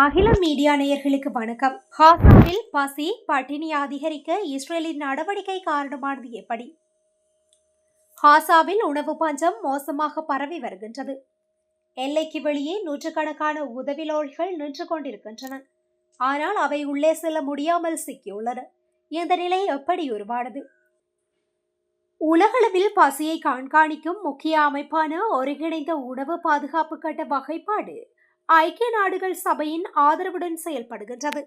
அகில மீடியா நேயர்களுக்கு வணக்கம். ஹாசாவில் பசி பட்டினி அதிகரிக்க இஸ்ரேலின் நடவடிக்கை காரணமானது எப்படி? ஹாசாவில் உணவு பஞ்சம் மோசமாக பரவி வருகின்றது. எல்லைக்கு வெளியே நூற்றுக்கணக்கான உதவி லோரிகள் நின்று கொண்டிருக்கின்றன. ஆனால் அவை உள்ளே செல்ல முடியாமல் சிக்கியுள்ளன. இந்த நிலை எப்படி உருவானது? உலகளவில் பசியை கண்காணிக்கும் முக்கிய அமைப்பான ஒருங்கிணைந்த உணவு பாதுகாப்பு கட்ட வகைப்பாடு ஐக்கிய நாடுகள் சபையின் ஆதரவுடன் செயல்படுகின்றது.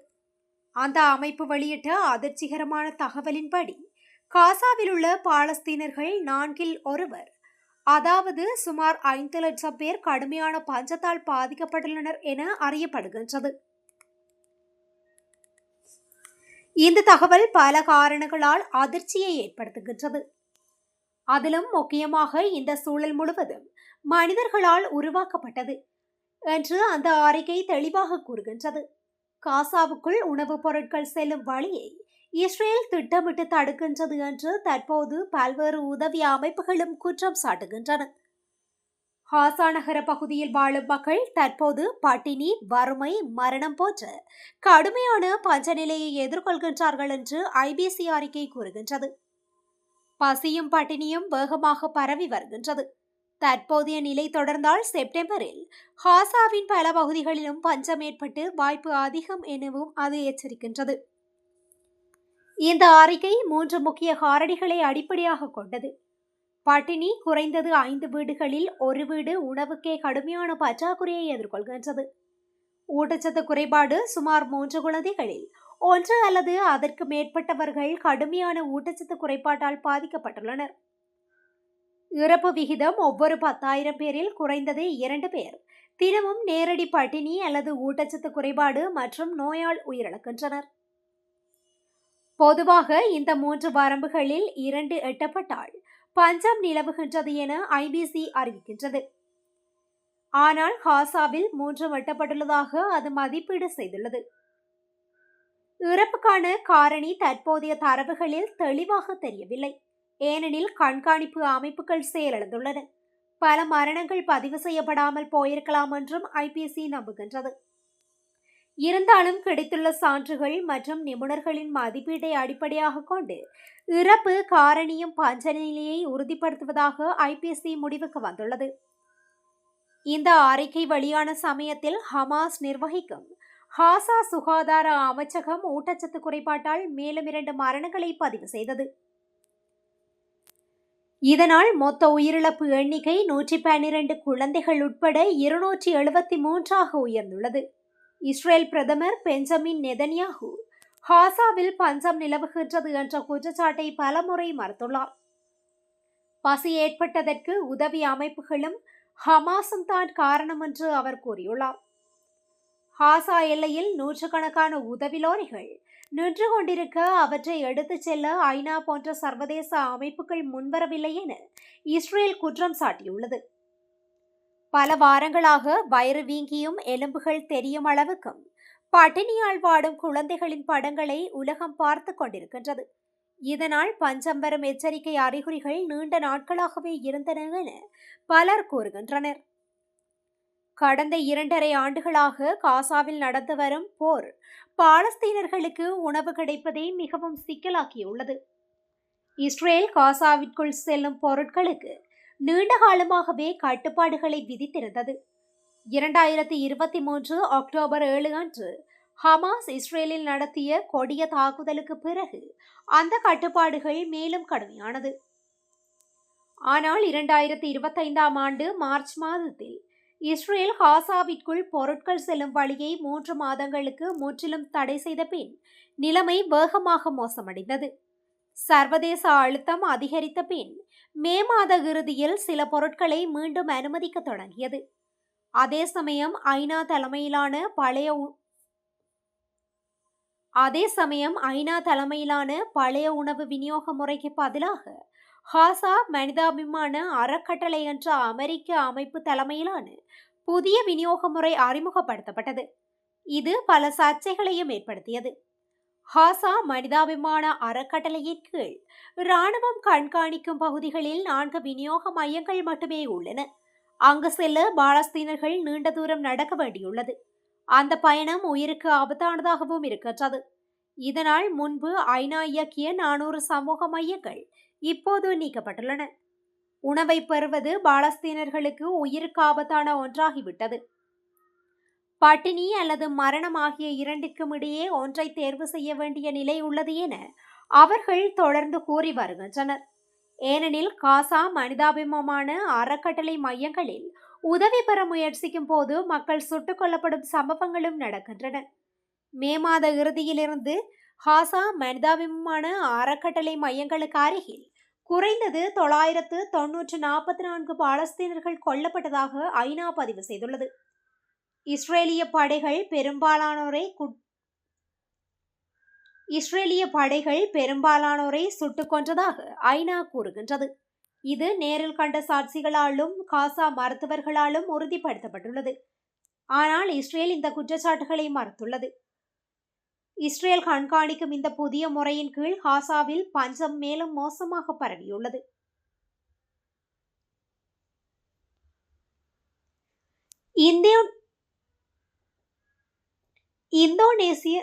அந்த அமைப்பு வெளியிட்ட அதிர்ச்சிகரமான தகவலின்படி காசாவில் உள்ள பாலஸ்தீனர்கள் நான்கில் ஒருவர் அதாவது சுமார் ஐந்து லட்சம் பேர் கடுமையான பஞ்சத்தால் பாதிக்கப்பட்டுள்ளனர் என அறியப்படுகின்றது. இந்த தகவல் பல காரணங்களால் அதிர்ச்சியை ஏற்படுத்துகின்றது. அதிலும் முக்கியமாக இந்த சூழல் முழுவதும் மனிதர்களால் உருவாக்கப்பட்டது. என்று அந்த அறிக்கை தெளிவாக கூறுகின்றது. காசாவுக்குள் உணவுப் பொருட்கள் செல்லும் வழியை இஸ்ரேல் திட்டமிட்டு தடுக்கின்றது என்று தற்போது பல்வேறு உதவி அமைப்புகளும் குற்றம் சாட்டுகின்றன. ஹாசா நகர பகுதியில் வாழும் மக்கள் தற்போது பட்டினி வறுமை மரணம் போன்ற கடுமையான பஞ்ச நிலையை எதிர்கொள்கின்றார்கள் என்று ஐபிசி அறிக்கை கூறுகின்றது. பசியும் பட்டினியும் வேகமாக பரவி வருகின்றது. தற்போதைய நிலை தொடர்ந்தால் செப்டம்பரில் ஹாசாவின் பல பகுதிகளிலும் பஞ்சம் ஏற்பட்டு வாய்ப்பு அதிகம் எனவும் அது எச்சரிக்கின்றது. இந்த அறிக்கை மூன்று முக்கிய காரணிகளை அடிப்படையாக கொண்டது. பட்டினி குறைந்தது ஐந்து வீடுகளில் ஒரு வீடு உணவுக்கே கடுமையான பற்றாக்குறையை எதிர்கொள்கின்றது. ஊட்டச்சத்து குறைபாடு சுமார் மூன்று குழந்தைகளில் ஒன்று அல்லது அதற்கு மேற்பட்டவர்கள் கடுமையான ஊட்டச்சத்து குறைபாட்டால் பாதிக்கப்பட்டுள்ளனர். இறப்பு விகிதம் ஒவ்வொரு பத்தாயிரம் பேரில் குறைந்தது இரண்டு பேர். தினமும் நேரடி பட்டினி அல்லது ஊட்டச்சத்து குறைபாடு மற்றும் நோயால் உயிரிழக்கின்றனர். பொதுவாக இந்த மூன்று வரம்புகளில் இரண்டு எட்டப்பட்டால் பஞ்சம் நிலவுகின்றது என ஐபிசி அறிவிக்கின்றது. ஆனால் ஹாசாவில் மூன்று வெட்டப்பட்டுள்ளதாக அது மதிப்பீடு செய்துள்ளது. இறப்புக்கான காரணி தற்போதைய தரவுகளில் தெளிவாக தெரியவில்லை. ஏனெனில் கண்காணிப்பு அமைப்புகள் செயலிழந்துள்ளன. பல மரணங்கள் பதிவு செய்யப்படாமல் போயிருக்கலாம் என்றும் ஐபிசி நம்புகின்றது. இருந்தாலும் கிடைத்துள்ள சான்றுகள் மற்றும் நிபுணர்களின் மதிப்பீட்டை அடிப்படையாக கொண்டு இறப்பு காரணியும் பஞ்ச நிலையை உறுதிப்படுத்துவதாக ஐபிசி முடிவுக்கு வந்துள்ளது. இந்த அறிக்கை வெளியான சமயத்தில் ஹமாஸ் நிர்வகிக்கும் ஹாசா சுகாதார அமைச்சகம் ஊட்டச்சத்து குறைபாட்டால் மேலும் இரண்டு மரணங்களை பதிவு செய்தது. இதனால் மொத்த உயிரிழப்பு எண்ணிக்கை நூற்றி பன்னிரண்டு குழந்தைகள் உட்பட இருநூற்றி எழுபத்தி மூன்றாக உயர்ந்துள்ளது. இஸ்ரேல் பிரதமர் பெஞ்சமின் நெதன்யாகு ஹாசாவில் பஞ்சம் நிலவுகின்றது என்ற குற்றச்சாட்டை பலமுறை மறுத்துள்ளார். பசி ஏற்பட்டதற்கு உதவி அமைப்புகளும் ஹமாஸும் தான் காரணம் என்று அவர் கூறியுள்ளார். ஹாசா எல்லையில் நூற்றுக்கணக்கான உதவி லோரிகள் நின்று கொண்டிருக்க அவற்றை எடுத்துச் செல்ல ஐநா போன்ற சர்வதேச அமைப்புகள் முன்வரவில்லை என இஸ்ரேல் குற்றம் சாட்டியுள்ளது. பல வாரங்களாக வயிறு வீங்கியும் எலும்புகள் தெரியும் அளவுக்கும் பட்டினியால் வாடும் குழந்தைகளின் படங்களை உலகம் பார்த்து கொண்டிருக்கின்றது. இதனால் பஞ்சம் வரும் எச்சரிக்கை அறிகுறிகள் நீண்ட நாட்களாகவே இருந்தன என பலர் கூறுகின்றனர். கடந்த இரண்டரை ஆண்டுகளாக காசாவில் நடந்து வரும் போர் பாலஸ்தீனர்களுக்கு உணவு கிடைப்பதை மிகவும் சிக்கலாக்கியுள்ளது. இஸ்ரேல் காசாவிற்குள் செல்லும் பொருட்களுக்கு நீண்ட காலமாகவே கட்டுப்பாடுகளை விதித்திருந்தது. இரண்டாயிரத்தி இருபத்தி மூன்று அக்டோபர் ஏழு அன்று ஹமாஸ் இஸ்ரேலில் நடத்திய கொடிய தாக்குதலுக்கு பிறகு அந்த கட்டுப்பாடுகள் மேலும் கடுமையானது. ஆனால் இரண்டாயிரத்தி இருபத்தைந்தாம் ஆண்டு மார்ச் மாதத்தில் இஸ்ரேல் ஹாசாவிற்குள் பொருட்கள் செல்லும் வழியை மூன்று மாதங்களுக்கு முற்றிலும் தடை செய்த பின் நிலைமை வேகமாக மோசமடைந்தது. சர்வதேச அழுத்தம் அதிகரித்த பின் மே மாத இறுதியில் சில பொருட்களை மீண்டும் அனுமதிக்க தொடங்கியது. அதே சமயம் ஐநா தலைமையிலான பழைய அதே சமயம் ஐநா தலைமையிலான பழைய உணவு விநியோக முறைக்கு பதிலாக ஹாசா மனிதாபிமான அறக்கட்டளை என்ற அமெரிக்க அமைப்பு தலைமையிலான புதிய விநியோக முறை அறிமுகப்படுத்தப்பட்டது. இது பல சர்ச்சைகளையும் ஏற்படுத்தியது. ஹாசா மனிதாபிமான அறக்கட்டளையின் கீழ் இராணுவம் கண்காணிக்கும் பகுதிகளில் நான்கு விநியோக மையங்கள் மட்டுமே உள்ளன. அங்கு செல்ல பாலஸ்தீனர்கள் நீண்ட தூரம் நடக்க வேண்டியுள்ளது. அந்த பயணம் உயிருக்கு ஆபத்தானதாகவும் இருக்கின்றது இதனால் முன்பு ஐநா இயக்கிய நானூறு சமூக மையங்கள் இப்போது நீக்கப்பட்டுள்ளன. உணவை பெறுவது பாலஸ்தீனர்களுக்கு உயிருக்கு ஆபத்தான ஒன்றாகிவிட்டது. பட்டினி அல்லது மரணம் ஆகிய இரண்டிற்கும் இடையே ஒன்றை தேர்வு செய்ய வேண்டிய நிலை உள்ளது என அவர்கள் தொடர்ந்து கூறி வருகின்றனர். ஏனெனில் காசா மனிதாபிமமான அறக்கட்டளை மையங்களில் உதவி பெற முயற்சிக்கும் போது மக்கள் சுட்டுக் கொல்லப்படும் சம்பவங்களும் நடக்கின்றன. மே மாத இறுதியிலிருந்து ஹாசா மனிதாபிமான அறக்கட்டளை மையங்களுக்கு அருகில் குறைந்தது தொள்ளாயிரத்து தொன்னூற்று நாற்பத்தி நான்கு பாலஸ்தீனர்கள் கொல்லப்பட்டதாக ஐநா பதிவு செய்துள்ளது. இஸ்ரேலிய படைகள் பெரும்பாலானோரை இஸ்ரேலிய படைகள் பெரும்பாலானோரை சுட்டுக் கொன்றதாக ஐநா கூறுகின்றது. இது நேரில் கண்ட சாட்சிகளாலும் காசா மருத்துவர்களாலும் உறுதிப்படுத்தப்பட்டுள்ளது. ஆனால் இஸ்ரேல் இந்த குற்றச்சாட்டுகளை மறுத்துள்ளது. இஸ்ரேல் கண்காணிக்கும் இந்த புதிய முறையின் கீழ் காசாவில் பஞ்சம் மேலும் மோசமாக பரவியுள்ளது. இந்தோனேசிய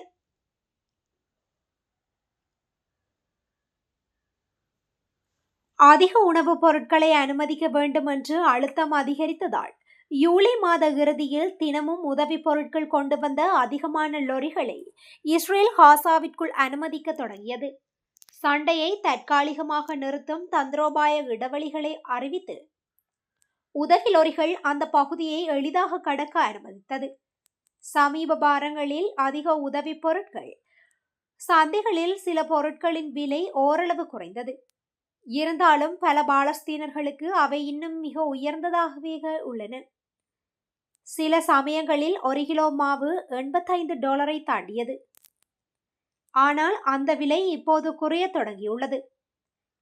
அதிக உணவுப் பொருட்களை அனுமதிக்க வேண்டும் என்று அழுத்தம் அதிகரித்ததால் யூலை மாத இறுதியில் தினமும் உதவிப் பொருட்கள் கொண்டு வந்த அதிகமான லொரிகளை இஸ்ரேல் ஹாசாவிற்குள் அனுமதிக்க தொடங்கியது. சண்டையை தற்காலிகமாக நிறுத்தும் தந்திரோபாய இடைவெளிகளை அறிவித்து உதவி லொரிகள் அந்த பகுதியை எளிதாக கடக்க அனுமதித்தது. சமீப வாரங்களில் அதிக உதவிப் பொருட்கள் சந்தைகளில் சில பொருட்களின் விலை ஓரளவு குறைந்தது. இருந்தாலும் பல பாலஸ்தீனர்களுக்கு அவை இன்னும் மிக உயர்ந்ததாகவே உள்ளன. சில சமயங்களில் ஒரு கிலோ மாவு எண்பத்தைந்து டாலரை தாண்டியது. ஆனால் அந்த விலை இப்போது குறைய தொடங்கியுள்ளது.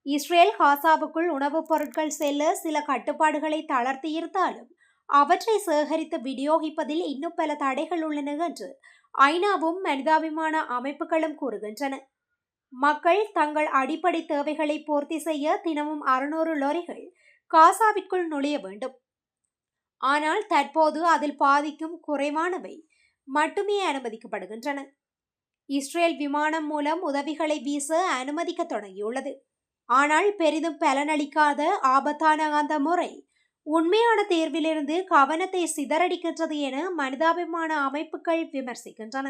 இஸ்ரேல் காசாவுக்குள் உணவுப் பொருட்கள் செல்ல சில கட்டுப்பாடுகளை தளர்த்தியிருந்தாலும் அவற்றை சேகரித்து விநியோகிப்பதில் இன்னும் பல தடைகள் உள்ளன என்று ஐநாவும் மனிதாபிமான அமைப்புகளும் கூறுகின்றன. மக்கள் தங்கள் அடிப்படை தேவைகளை பூர்த்தி செய்ய தினமும் அறுநூறு லொரிகள் காசாவிற்குள் நுழைய வேண்டும். ஆனால் தற்போது அதில் பாதிக்கும் குறைவானவை மட்டுமே அனுமதிக்கப்படுகின்றன. இஸ்ரேல் விமானம் மூலம் உதவிகளை வீச அனுமதிக்க தொடங்கியுள்ளது. ஆனால் பெரிதும் பலனளிக்காத ஆபத்தான அந்த முறை உண்மையான தேர்விலிருந்து கவனத்தை சிதறடிக்கின்றது என மனிதாபிமான அமைப்புகள் விமர்சிக்கின்றன.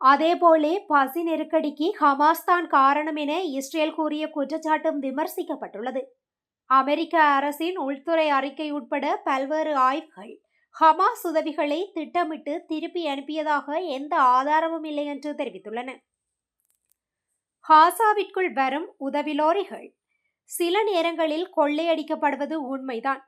அதேபோலே பசி நெருக்கடிக்கு ஹமாஸ் தான் காரணம் என இஸ்ரேல் கூறிய குற்றச்சாட்டும் விமர்சிக்கப்பட்டுள்ளது. அமெரிக்க அரசின் உள்துறை அறிக்கை உட்பட பல்வேறு ஆய்வுகள் ஹமாஸ் உதவிகளை திட்டமிட்டு திருப்பி அனுப்பியதாக எந்த ஆதாரமும் இல்லை என்று தெரிவித்துள்ளன. ஹாசாவிற்குள் வரும் உதவி லோரிகள் சில நேரங்களில் கொள்ளையடிக்கப்படுவது உண்மைதான்.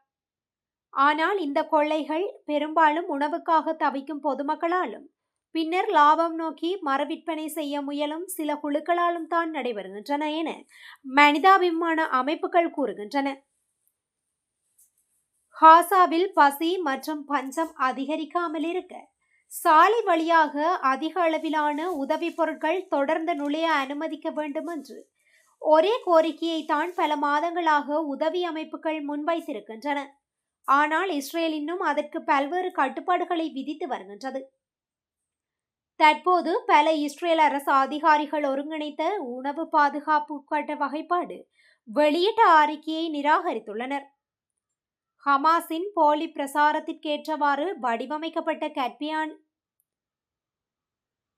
ஆனால் இந்த கொள்ளைகள் பெரும்பாலும் உணவுக்காக தவிக்கும் பொதுமக்களாலும் பின்னர் லாபம் நோக்கி மரவிற்பனை செய்ய முயலும் சில குழுக்களாலும் தான் நடைபெறுகின்றன என மனிதாபிமான அமைப்புகள் கூறுகின்றன. ஹாசாவில் பசி மற்றும் பஞ்சம் அதிகரிக்காமல் இருக்க சாலை வழியாக அதிக அளவிலான உதவி பொருட்கள் தொடர்ந்து நுழைய அனுமதிக்க வேண்டும் என்று ஒரே கோரிக்கையை தான் பல மாதங்களாக உதவி அமைப்புகள் முன்வைத்திருக்கின்றன. ஆனால் இஸ்ரேல் இன்னும் அதற்கு பல்வேறு கட்டுப்பாடுகளை விதித்து வருகின்றது. தற்போது பல இஸ்ரேல் அரசு அதிகாரிகள் ஒருங்கிணைத்த உணவு பாதுகாப்பு உட்பட்ட வகைப்பாடு வெளியிட்ட அறிக்கையை நிராகரித்துள்ளனர். ஹமாஸின் போலி பிரசாரத்திற்கேற்றவாறு வடிவமைக்கப்பட்ட கட்பியான்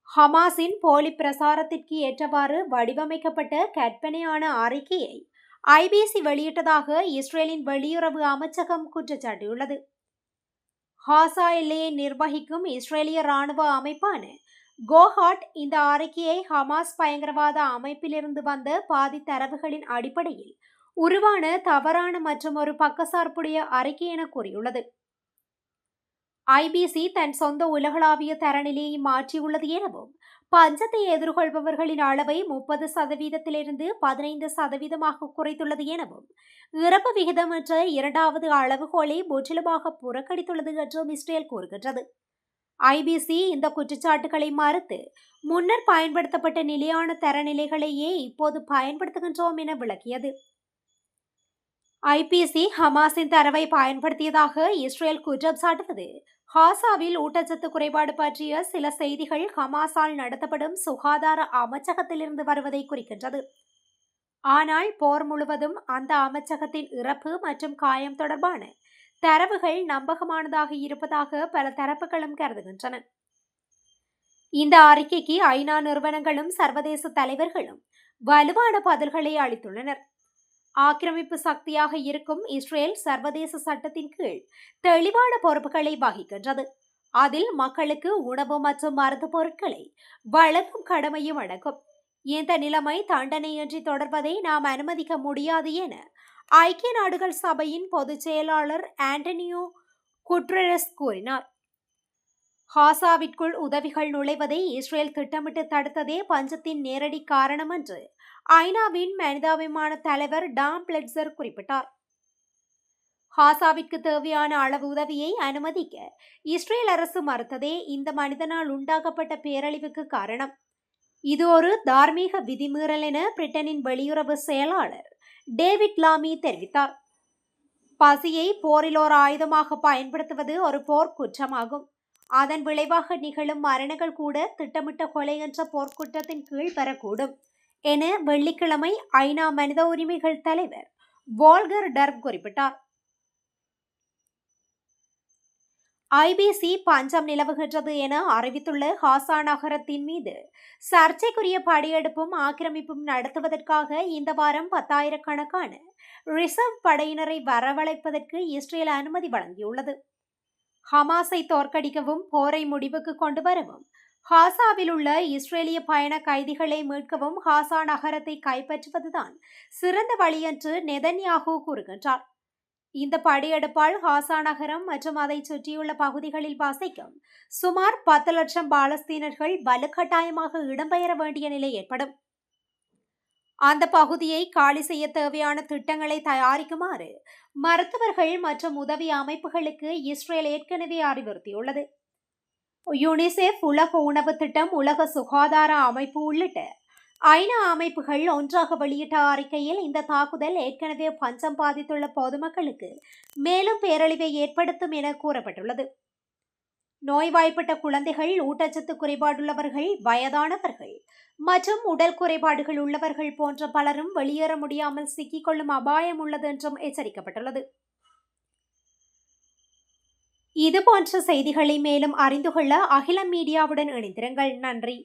ஹமாஸின் போலி பிரசாரத்திற்கு ஏற்றவாறு வடிவமைக்கப்பட்ட கற்பனையான அறிக்கையை ஐபிசி வெளியிட்டதாக இஸ்ரேலின் வெளியுறவு அமைச்சகம் குற்றச்சாட்டியுள்ளது. ஹாசா எல்லையை நிர்வகிக்கும் இஸ்ரேலிய ராணுவ அமைப்பான கோஹாட் இந்த அறிக்கையை ஹமாஸ் பயங்கரவாத அமைப்பிலிருந்து வந்த பாதி தரவுகளின் அடிப்படையில் உருவான தவறான மற்றும் ஒரு பக்கசார்புடைய அறிக்கை என கூறியுள்ளது. ஐபிசி தன் சொந்த உலகளாவிய தரநிலையை மாற்றியுள்ளது எனவும் பஞ்சத்தை எதிர்கொள்பவர்களின் அளவை முப்பது சதவீதத்திலிருந்து பதினைந்து சதவீதமாக குறைத்துள்ளது எனவும் இறப்பு விகிதம் என்ற இரண்டாவது அளவுகோலை முற்றிலுமாக புறக்கணித்துள்ளது என்றும் இஸ்ரேல் கூறுகின்றது. ஐபிசி இந்த குற்றச்சாட்டுகளை மறுத்து முன்னர் பயன்படுத்தப்பட்ட நிலையான தரநிலைகளையே இப்போது பயன்படுத்துகின்றோம் என விளக்கியது. ஐபிசி ஹமாஸின் தரவை பயன்படுத்தியதாக இஸ்ரேல் குற்றம் சாட்டுவது ஹாசாவில் ஊட்டச்சத்து குறைபாடு பற்றிய சில செய்திகள் ஹமாஸால் நடத்தப்படும் சுகாதார அமைச்சகத்திலிருந்து வருவதை குறிக்கின்றது. ஆனால் போர் முழுவதும் அந்த அமைச்சகத்தின் இறப்பு மற்றும் காயம் தொடர்பான தரவுகள் நம்பகமானதாக இருப்பதாக பல தரப்புகளும் கருதுகின்றன. இந்த அறிக்கைக்கு ஐநா நிறுவனங்களும் சர்வதேச தலைவர்களும் வலுவான பதில்களை அளித்துள்ளனர். ஆக்கிரமிப்பு சக்தியாக இருக்கும் இஸ்ரேல் சர்வதேச சட்டத்தின் கீழ் தெளிவான பொறுப்புகளை வகிக்கின்றது. அதில் மக்களுக்கு உணவு மற்றும் மருந்து பொருட்களை வழங்கும் கடமையும் அடங்கும். இந்த நிலைமை தண்டனையின்றி தொடர்வதை நாம் அனுமதிக்க முடியாது என ஐக்கிய நாடுகள் சபையின் பொதுச் செயலாளர் ஆண்டனியோ குட்ரஸ் கூறினார். ஹாசாவிற்குள் உதவிகள் நுழைவதை இஸ்ரேல் திட்டமிட்டு தடுத்ததே பஞ்சத்தின் நேரடி காரணம் என்று ஐநாவின் மனிதாபிமான தலைவர் டாம் பிளட்சர் குறிப்பிட்டார். ஹாசாவிற்கு தேவையான அளவு உதவியை அனுமதிக்க இஸ்ரேல் அரசு மறுத்ததே இந்த மனிதனால் உண்டாக்கப்பட்ட பேரழிவுக்கு காரணம். இது ஒரு தார்மீக விதிமீறல் என பிரிட்டனின் வெளியுறவு செயலாளர் டேவிட் லாமி தெரிவித்தார். பசியை போரில் ஒரு ஆயுதமாக பயன்படுத்துவது ஒரு போர் குற்றமாகும். அதன் விளைவாக நிகழும் மரணங்கள் கூட திட்டமிட்ட கொலை என்ற போர்க்குற்றத்தின் கீழ் வரக்கூடும் என வெள்ளிக்கிழமை ஐநா மனித உரிமைகள் தலைவர் வால்கர் டர்க் குறிப்பிட்டார். ஐபிசி பஞ்சம் நிலவுகின்றது என அறிவித்துள்ள ஹாசா நகரத்தின் மீது சர்ச்சைக்குரிய படையெடுப்பும் ஆக்கிரமிப்பும் நடத்துவதற்காக இந்த வாரம் பத்தாயிரக்கணக்கான ரிசர்வ் படையினரை வரவழைப்பதற்கு இஸ்ரேல் அனுமதி வழங்கியுள்ளது. ஹமாஸை தோற்கடிக்கவும் போரை முடிவுக்கு கொண்டு வரவும் ஹாசாவில் உள்ள இஸ்ரேலிய பயண கைதிகளை மீட்கவும் ஹாசா நகரத்தை கைப்பற்றுவதுதான் சிறந்த வழி என்று நெதன்யாகு கூறுகின்றார். இந்த படையெடுப்பால் ஹாசா நகரம் மற்றும் அதை சுற்றியுள்ள பகுதிகளில் வசிக்கும் சுமார் பத்து லட்சம் பாலஸ்தீனர்கள் வலுக்கட்டாயமாக இடம்பெயர வேண்டிய நிலை ஏற்படும். அந்த பகுதியை காலி செய்ய தேவையான திட்டங்களை தயாரிக்குமாறு மருத்துவர்கள் மற்றும் உதவி அமைப்புகளுக்கு இஸ்ரேல் ஏற்கனவே அறிவுறுத்தியுள்ளது. யுனிசெஃப் உலக உணவு திட்டம் உலக சுகாதார அமைப்பு உள்ளிட்ட ஐநா அமைப்புகள் ஒன்றாக வெளியிட்ட அறிக்கையில் இந்த தாக்குதல் ஏற்கனவே பஞ்சம் பாதித்துள்ள பொதுமக்களுக்கு மேலும் பேரழிவை ஏற்படுத்தும் என கூறப்பட்டுள்ளது. நோய்வாய்ப்பட்ட குழந்தைகள் ஊட்டச்சத்து குறைபாடுள்ளவர்கள் வயதானவர்கள் மற்றும் உடல் குறைபாடுகள் உள்ளவர்கள் போன்ற பலரும் வெளியேற முடியாமல் சிக்கிக்கொள்ளும் அபாயம் உள்ளது என்றும் எச்சரிக்கப்பட்டுள்ளது. இது போன்ற செய்திகளை மேலும் அறிந்து கொள்ள அகில மீடியாவுடன் இணைந்திருங்கள். நன்றி.